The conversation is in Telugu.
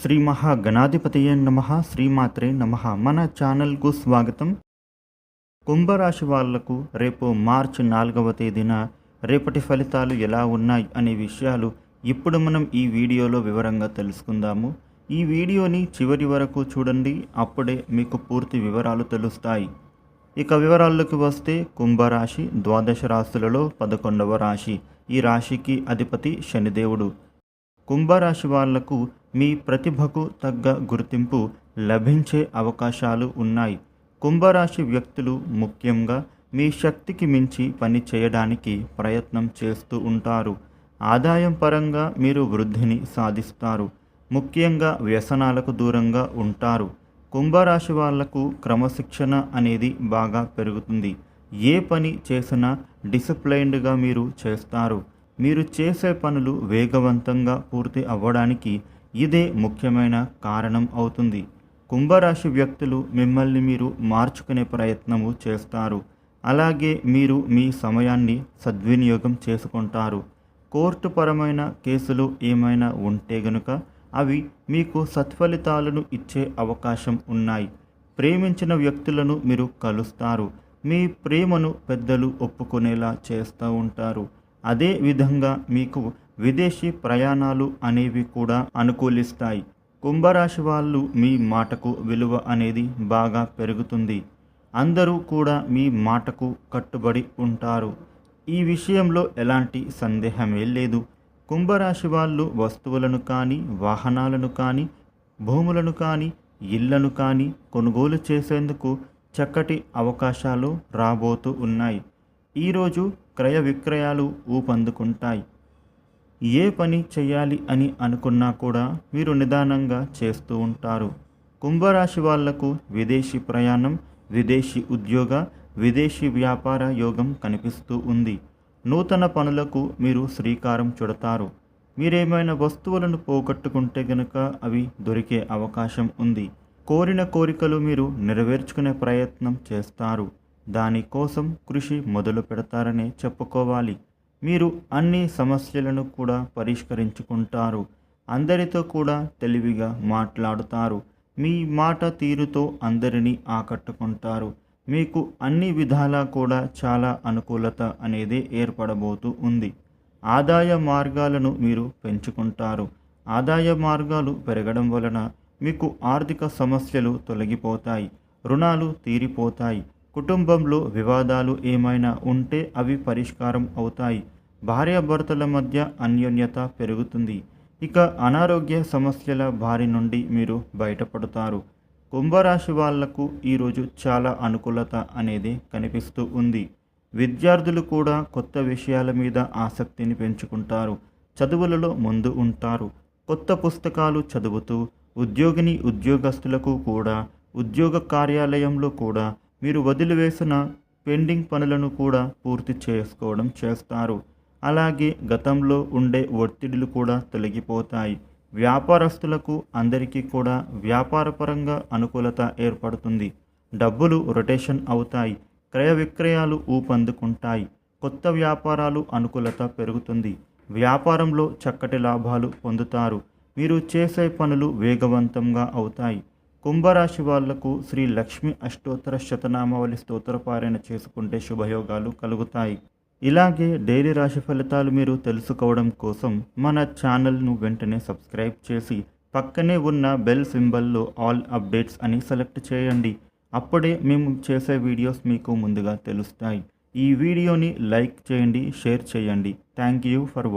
శ్రీ మహాగణాధిపతయ నమ శ్రీమాత్రే నమ. మన ఛానల్కు స్వాగతం. కుంభరాశి వాళ్ళకు రేపు మార్చి నాలుగవ తేదీన రేపటి ఫలితాలు ఎలా ఉన్నాయి అనే విషయాలు ఇప్పుడు మనం ఈ వీడియోలో వివరంగా తెలుసుకుందాము. ఈ వీడియోని చివరి వరకు చూడండి అప్పుడే మీకు పూర్తి వివరాలు తెలుస్తాయి. ఇక వివరాల్లోకి వస్తే కుంభరాశి ద్వాదశ రాశులలో పదకొండవ రాశి. ఈ రాశికి అధిపతి శనిదేవుడు. కుంభరాశి వాళ్ళకు మీ ప్రతిభకు తగ్గ గుర్తింపు లభించే అవకాశాలు ఉన్నాయి. కుంభరాశి వ్యక్తులు ముఖ్యంగా మీ శక్తికి మించి పని చేయడానికి ప్రయత్నం చేస్తూ ఉంటారు. ఆదాయం పరంగా మీరు వృద్ధిని సాధిస్తారు. ముఖ్యంగా వ్యసనాలకు దూరంగా ఉంటారు. కుంభరాశి వాళ్ళకు క్రమశిక్షణ అనేది బాగా పెరుగుతుంది. ఏ పని చేసినా డిసిప్లైన్డ్గా మీరు చేస్తారు. మీరు చేసే పనులు వేగవంతంగా పూర్తి అవ్వడానికి ఇదే ముఖ్యమైన కారణం అవుతుంది. కుంభరాశి వ్యక్తులు మిమ్మల్ని మీరు మార్చుకునే ప్రయత్నము చేస్తారు. అలాగే మీరు మీ సమయాన్ని సద్వినియోగం చేసుకుంటారు. కోర్టు పరమైన కేసులు ఏమైనా ఉంటే గనుక అవి మీకు సత్ఫలితాలను ఇచ్చే అవకాశం ఉన్నాయి. ప్రేమించిన వ్యక్తులను మీరు కలుస్తారు. మీ ప్రేమను పెద్దలు ఒప్పుకునేలా చేస్తూ ఉంటారు. అదే విధంగా మీకు విదేశీ ప్రయాణాలు అనేవి కూడా అనుకూలిస్తాయి. కుంభరాశి వాళ్ళు మీ మాటకు విలువ అనేది బాగా పెరుగుతుంది. అందరూ కూడా మీ మాటకు కట్టుబడి ఉంటారు. ఈ విషయంలో ఎలాంటి సందేహమే లేదు. కుంభరాశి వాళ్ళు వస్తువులను కానీ వాహనాలను కానీ భూములను కానీ ఇళ్ళను కానీ కొనుగోలు చేసేందుకు చక్కటి అవకాశాలు రాబోతూ ఉన్నాయి. ఈరోజు క్రయ విక్రయాలు ఊపందుకుంటాయి. ఏ పని చేయాలి అని అనుకున్నా కూడా మీరు నిదానంగా చేస్తూ ఉంటారు. కుంభరాశి వాళ్ళకు విదేశీ ప్రయాణం విదేశీ ఉద్యోగ విదేశీ వ్యాపార యోగం కనిపిస్తూ ఉంది. నూతన పనులకు మీరు శ్రీకారం చుడతారు. మీరేమైనా వస్తువులను పోగొట్టుకుంటే గనక అవి దొరికే అవకాశం ఉంది. కోరిన కోరికలు మీరు నెరవేర్చుకునే ప్రయత్నం చేస్తారు. దానికోసం కృషి మొదలు పెడతారనే చెప్పుకోవాలి. మీరు అన్ని సమస్యలను కూడా పరిష్కరించుకుంటారు. అందరితో కూడా తెలివిగా మాట్లాడుతారు. మీ మాట తీరుతో అందరినీ ఆకట్టుకుంటారు. మీకు అన్ని విధాలా కూడా చాలా అనుకూలత అనేది ఏర్పడబోతూ ఉంది. ఆదాయ మార్గాలను మీరు పెంచుకుంటారు. ఆదాయ మార్గాలు పెరగడం వలన మీకు ఆర్థిక సమస్యలు తొలగిపోతాయి. రుణాలు తీరిపోతాయి. కుటుంబంలో వివాదాలు ఏమైనా ఉంటే అవి పరిష్కారం అవుతాయి. భార్యాభర్తల మధ్య అన్యోన్యత పెరుగుతుంది. ఇక అనారోగ్య సమస్యల బారి నుండి మీరు బయటపడతారు. కుంభరాశి వాళ్ళకు ఈరోజు చాలా అనుకూలత అనేది కనిపిస్తూ ఉంది. విద్యార్థులు కూడా కొత్త విషయాల మీద ఆసక్తిని పెంచుకుంటారు. చదువులలో ముందు ఉంటారు. కొత్త పుస్తకాలు చదువుతూ ఉద్యోగిని ఉద్యోగస్తులకు కూడా ఉద్యోగ కార్యాలయంలో కూడా మీరు వదిలివేసిన పెండింగ్ పనులను కూడా పూర్తి చేసుకోవడం చేస్తారు. అలాగే గతంలో ఉండే ఒత్తిడులు కూడా తొలగిపోతాయి. వ్యాపారస్తులకు అందరికీ కూడా వ్యాపారపరంగా అనుకూలత ఏర్పడుతుంది. డబ్బులు రొటేషన్ అవుతాయి. క్రయ విక్రయాలు ఊపందుకుంటాయి. కొత్త వ్యాపారాలు అనుకూలత పెరుగుతుంది. వ్యాపారంలో చక్కటి లాభాలు పొందుతారు. మీరు చేసే పనులు వేగవంతంగా అవుతాయి. కుంభరాశి వాళ్ళకు శ్రీ లక్ష్మి అష్టోత్తర శతనామావళి స్తోత్రపారాయణ చేసుకుంటే శుభయోగాలు కలుగుతాయి. ఇలాగే డైలీ రాశి ఫలితాలు మీరు తెలుసుకోవడం కోసం మన ఛానల్ను వెంటనే సబ్స్క్రైబ్ చేసి పక్కనే ఉన్న బెల్ సింబల్లో ఆల్ అప్డేట్స్ అని సెలెక్ట్ చేయండి. అప్పుడే మేము చేసే వీడియోస్ మీకు ముందుగా తెలుస్తాయి. ఈ వీడియోని లైక్ చేయండి షేర్ చేయండి. Thank you for watching